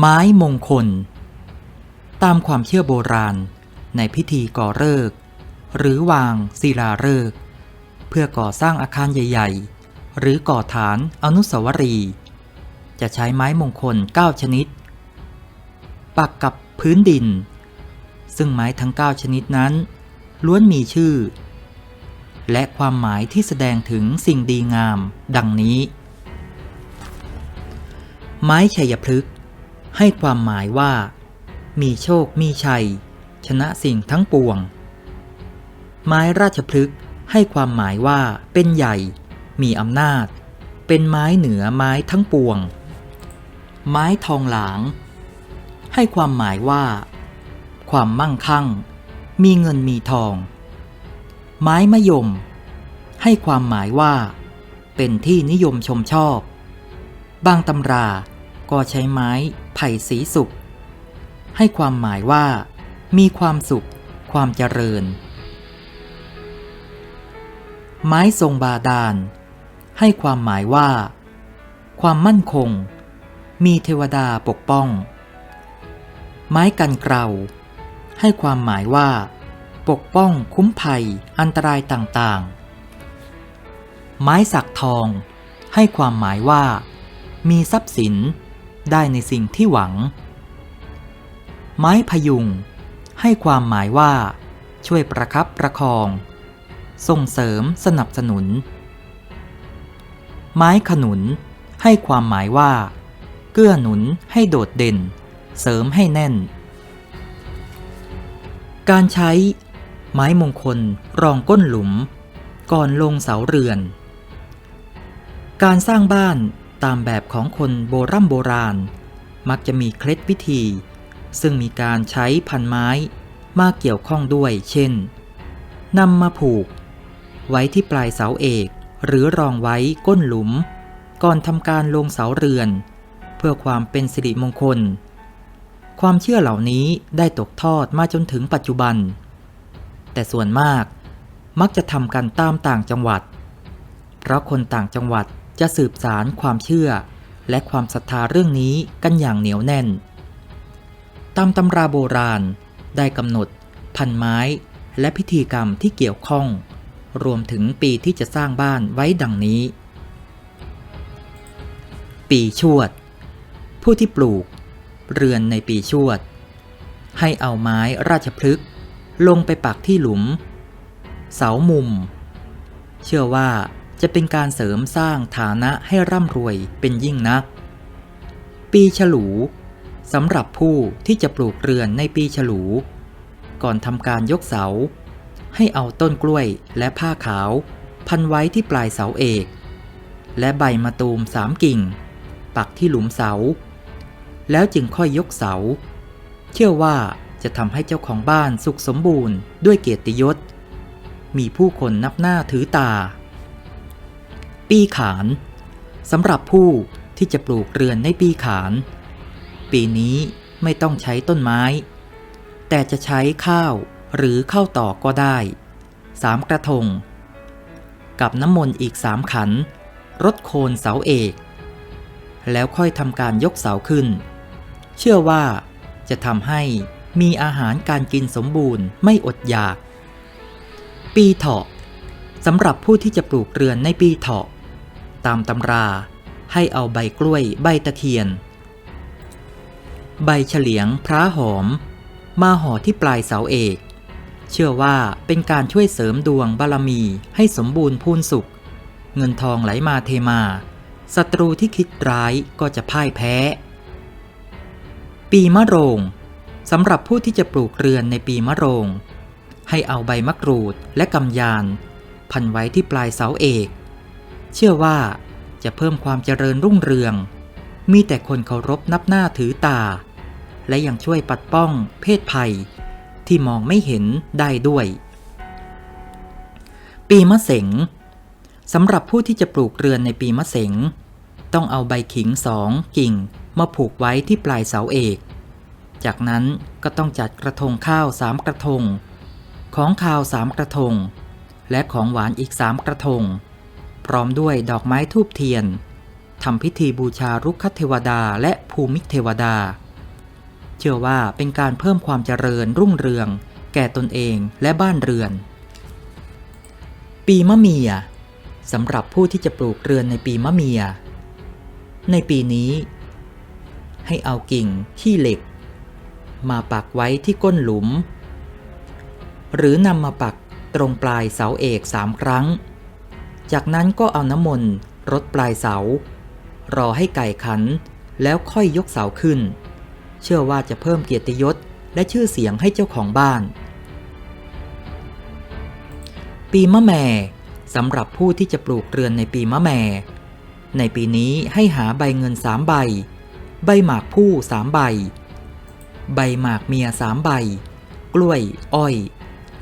ไม้มงคล ตามความเชื่อโบราณ ในพิธีก่อเลิกษ์หรือวางศิลาฤกษ์เพื่อก่อสร้างอาคารใหญ่ ๆ หรือก่อฐานอนุสาวรีย์จะใช้ไม้มงคล 9 ชนิด ปักกับพื้นดิน ซึ่งไม้ทั้ง 9 ชนิดนั้น ล้วนมีชื่อ และความหมายที่แสดงถึงสิ่งดีงาม ดังนี้ ไม้ชัยพฤกษ์ ให้ความหมายว่า มีโชคมีชัย ชนะสิ่งทั้งปวง ไม้ราชพฤกษ์ให้ความหมายว่าเป็นใหญ่ มีอำนาจ เป็นไม้เหนือไม้ทั้งปวง ไม้ทองหลาง ให้ความหมายว่า ความมั่งคั่ง มีเงินมีทอง ไม้มะยม ให้ความหมายว่า เป็นที่นิยมชมชอบ บางตำราก็ใช้ไม้ ไผ่สีสุกให้ความหมายว่า มีความสุข ความเจริญ ไม้ทรงบาดาล ให้ความหมายว่า ความมั่นคง มีเทวดาปกป้อง ไม้กันเกลาให้ความหมายว่า ปกป้องคุ้มภัยอันตรายต่างๆ ไม้สักทอง ให้ความหมายว่า มีทรัพย์สิน ได้ในสิ่งที่หวัง ไม้พยุง ให้ความหมายว่า ช่วยประคับประคอง ส่งเสริมสนับสนุน ไม้ขนุน ให้ความหมายว่า เกื้อหนุนให้โดดเด่น เสริมให้แน่น การใช้ ไม้มงคลรองก้นหลุม ก่อนลงเสาเรือน การสร้างบ้าน ตามแบบของคนโบรโบราณ มักจะมีเคล็ดวิธี ซึ่งมีการใช้พันไม้มาเกี่ยวข้องด้วย เช่นนำมาผูก ไว้ที่ปลายเสาเอกหรือรองไว้ก้นหลุม ก่อนทำการลงเสาเรือน เพื่อความเป็นสิริมงคล ความเชื่อเหล่านี้ได้ตกทอดมาจนถึงปัจจุบัน แต่ส่วนมากมักจะทำกันตามต่างจังหวัด เพราะคนต่างจังหวัด จะสืบสารความเชื่อ และความศรัทธาเรื่องนี้กันอย่างเหนียวแน่น ตามตำราโบราณได้กำหนด พันไม้และพิธีกรรมที่เกี่ยวข้อง รวมถึงปีที่จะสร้างบ้านไว้ดังนี้ ปีชวด ผู้ที่ปลูก เรือนในปีชวด ให้เอาไม้ราชพฤกษ์ลงไปปักที่หลุม เสามุม เชื่อว่า จะเป็นการเสริมสร้างฐานะให้ร่ำรวยเป็นยิ่งนัก ปีฉลูสำหรับผู้ที่จะปลูกเรือนในปีฉลู ก่อนทำการยกเสา ให้เอาต้นกล้วยและผ้าขาว พันไว้ที่ปลายเสาเอก และใบมะตูมสามกิ่ง ปักที่หลุมเสา แล้วจึงค่อยยกเสา เชื่อว่าจะทำให้เจ้าของบ้านสุขสมบูรณ์ด้วยเกียรติยศ มีผู้คนนับหน้าถือตา ปีขานสำหรับผู้ที่จะปลูกเรือนในปีขาน ปีนี้ไม่ต้องใช้ต้นไม้ แต่จะใช้ข้าวหรือข้าวตอกก็ได้สามกระทง กับน้ำมนต์อีกสามขัน รถโคนเสาเอก แล้วค่อยทำการยกเสาขึ้น เชื่อว่าจะทำให้มีอาหารการกินสมบูรณ์ไม่อดอยาก ปีเถาะสำหรับผู้ที่จะปลูกเรือนในปีเถาะ ตามตำรา ให้เอาใบกล้วยใบตะเคียน ใบเฉลียงพระหอม มาห่อที่ปลายเสาเอก เชื่อว่าเป็นการช่วยเสริมดวงบารมีให้สมบูรณ์พูนสุข เงินทองไหลมาเทมาศัตรูที่คิดร้ายก็จะพ่ายแพ้ ปีมะโรงสำหรับผู้ที่จะปลูกเรือนในปีมะโรง ให้เอาใบมะกรูดและกำยาน พันไว้ที่ปลายเสาเอก เชื่อว่าจะเพิ่มความเจริญรุ่งเรือง มีแต่คนเคารพนับหน้าถือตา และยังช่วยปัดป้องเพศภัย ที่มองไม่เห็นได้ด้วย ปีมะเสงสำหรับผู้ที่จะปลูกเรือนในปีมะเสงต้องเอาใบขิงสองกิ่งมาผูกไว้ที่ปลายเสาเอก จากนั้นก็ต้องจัดกระทงข้าวสามกระทง ของข้าวสามกระทง และของหวานอีกสามกระทง ร้อมด้วยดอกไม้ทูบเทียนทำพิธีบูชารุกขเทวดาและภูมิเทวดา เชื่อว่าเป็นการเพิ่มความเจริญรุ่งเรือง แก่ตนเองและบ้านเรือน ปีมะเมียสำหรับผู้ที่จะปลูกเรือนในปีมะเมีย ในปีนี้ ให้เอากิ่งขี้เหล็ก มาปักไว้ที่ก้นหลุม หรือนำมาปักตรงปลายเสาเอกสามครั้ง จากนั้นก็เอาน้ำมนต์รดปลายเสา รอให้ไก่ขัน แล้วค่อยยกเสาขึ้น เชื่อว่าจะเพิ่มเกียรติยศและชื่อเสียงให้เจ้าของบ้าน ปีมะแม่สำหรับผู้ที่จะปลูกเรือนในปีมะแม่ ในปีนี้ให้หาใบเงินสามใบ ใบหมากผู้สามใบ ใบหมากเมียสามใบ กล้วย อ้อย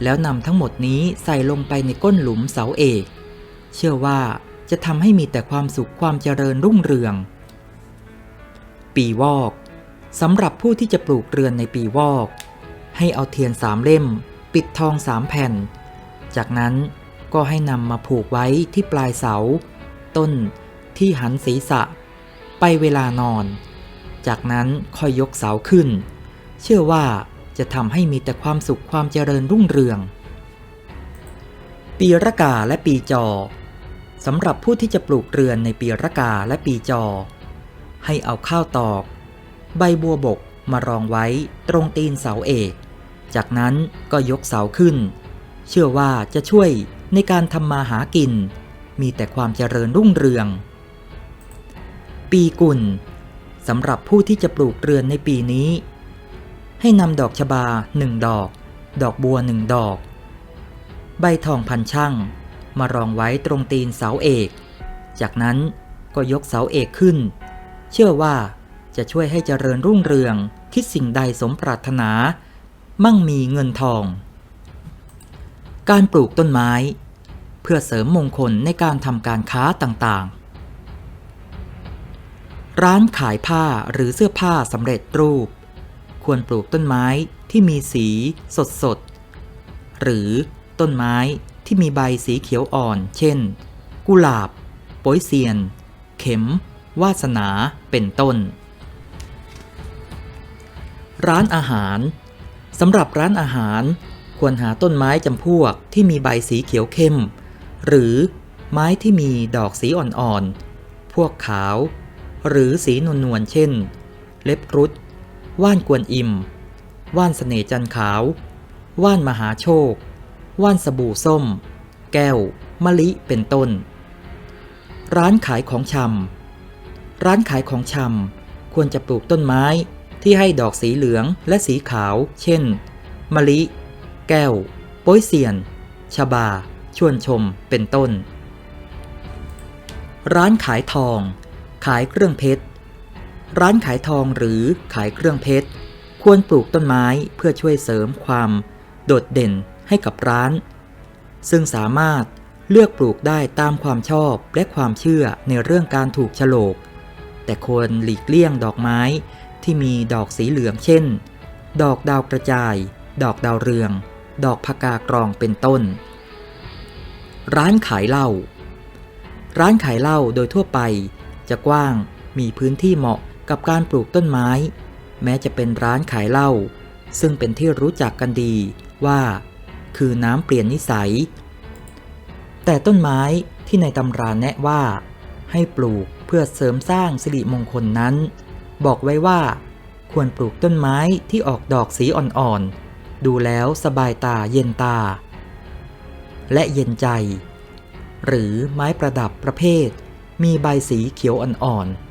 แล้วนำทั้งหมดนี้ใส่ลงไปในก้นหลุมเสาเอก เชื่อว่าจะทำให้มีแต่ความสุขความเจริญรุ่งเรือง ปีวอกสำหรับผู้ที่จะปลูกเรือนในปีวอก ให้เอาเทียนสามเล่ม ปิดทองสามแผ่น จากนั้นก็ให้นำมาผูกไว้ที่ปลายเสา ต้นที่หันศีรษะ ไปเวลานอน จากนั้นค่อยยกเสาขึ้น เชื่อว่าจะทำให้มีแต่ความสุขความเจริญรุ่งเรือง ปีระกาและปีจอ สำหรับผู้ที่จะปลูกเรือนในปีระกาและปีจอ ให้เอาข้าวตอก ใบบัวบกมารองไว้ตรงตีนเสาเอก จากนั้นก็ยกเสาขึ้น เชื่อว่าจะช่วยในการทำมาหากิน มีแต่ความเจริญรุ่งเรือง ปีกุลสำหรับผู้ที่จะปลูกเรือนในปีนี้ ให้นำดอกชบาหนึ่งดอก ดอกบัวหนึ่งดอก ใบทองพันช่าง มารองไว้ตรงตีนเสาเอก จากนั้นก็ยกเสาเอกขึ้น เชื่อว่าจะช่วยให้เจริญรุ่งเรืองคิดสิ่งใดสมปรารถนา มั่งมีเงินทอง การปลูกต้นไม้ เพื่อเสริมมงคลในการทำการค้าต่างๆ ร้านขายผ้าหรือเสื้อผ้าสำเร็จรูป ควรปลูกต้นไม้ที่มีสีสดสดๆหรือต้นไม้ ที่มีใบสีเขียวอ่อน เช่น กุหลาบป้ยเซียน เข็ม วาสนา เป็นต้น ร้านอาหารสำหรับร้านอาหาร ควรหาต้นไม้จำพวกที่มีใบสีเขียวเข้ม หรือไม้ที่มีดอกสีอ่อนๆ พวกขาว หรือสีนวลๆ เช่น เล็บครุฑว่านกวนอิม ว่านเสน่จันขาว ว่านมหาโชค ว่านสบู่ส้ม แก้ว มะลิเป็นต้น ร้านขายของชำร้านขายของชำควรจะปลูกต้นไม้ที่ให้ดอกสีเหลืองและสีขาว เช่น มะลิ แก้วโป้ยเซียน ชบา ชวนชม เป็นต้น ร้านขายทอง ขายเครื่องเพชร ร้านขายทองหรือขายเครื่องเพชร ควรปลูกต้นไม้เพื่อช่วยเสริมความ โดดเด่น ให้กับร้าน ซึ่งสามารถเลือกปลูกได้ตามความชอบและความเชื่อในเรื่องการถูกฉลก แต่ควรหลีกเลี่ยงดอกไม้ที่มีดอกสีเหลืองเช่น ดอกดาวกระจาย ดอกดาวเรือง ดอกพกากรองเป็นต้น ร้านขายเหล้า ร้านขายเหล้าโดยทั่วไป จะกว้าง มีพื้นที่เหมาะกับการปลูกต้นไม้ แม้จะเป็นร้านขายเหล้าซึ่งเป็นที่รู้จักกันดีว่า คือน้ำเปลี่ยนนิสัย แต่ต้นไม้ที่ในตำราแนะว่า ให้ปลูกเพื่อเสริมสร้างสิริมงคลนั้น บอกไว้ว่า ควรปลูกต้นไม้ที่ออกดอกสีอ่อนๆ ดูแล้วสบายตาเย็นตา และเย็นใจ หรือไม้ประดับประเภท มีใบสีเขียวอ่อนๆ